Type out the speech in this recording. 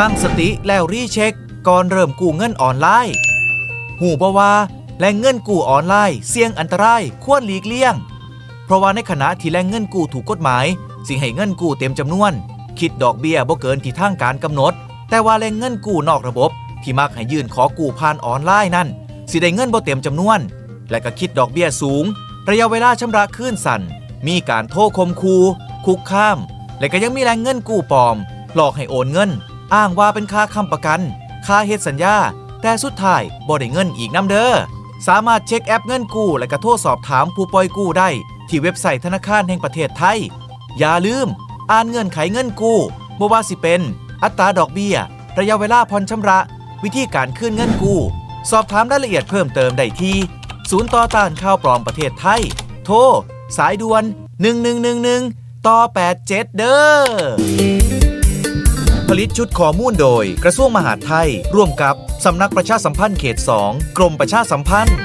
ตั้งสติแล้วรีเช็ค ก่อนเริ่มกู้เงินออนไลน์ หูบว่าแหล่งเงินกู้ออนไลน์ เสี่ยงอันตรายควรหลีกเลี่ยง เพราะว่าในขณะที่แหล่งเงินกู้ถูกกฎหมาย สิให้เงินกู้เต็มจำนวน คิดดอกเบี้ยบ่เกินที่ทางการกำหนด แต่ว่าแหล่งเงินกู้นอกระบบ ที่มักให้ยื่นขอกู้ผ่านออนไลน์นั่นสิได้เงินบ่เต็มจำนวน และก็คิดดอกเบี้ยสูง ระยะเวลาชำระคืนสั้นมีการโทรคมคูคุกข้าม และก็ยังมีแหล่งเงินกู้ปลอม หลอกให้โอนเงิน อ้างว่าเป็นค่าค้ำประกัน ค่าเฮ็ดสัญญา แต่สุดท้ายบ่ได้เงินอีกน้ำเด้อ สามารถเช็คแอปเงินกู้ และก็โทรสอบถามผู้ปล่อยกู้ได้ ที่เว็บไซต์ธนาคารแห่งประเทศไทย อย่าลืม อ่านเงื่อนไขเงินกู้บ่ว่าสิเป็น อัตราดอกเบี้ย ระยะเวลาผ่อนชำระ วิธีการคืนเงินกู้ สอบถามรายละเอียดเพิ่มเติมได้ที่ศูนย์ต่อต้านข่าวปลอมประเทศไทย โทร สายด่วน 1111 ต่อ 87 เด้อ ลิตชุดข้อมูลโดย กระทรวงมหาดไทย ร่วมกับ สำนักประชาสัมพันธ์เขต 2 กรมประชาสัมพันธ์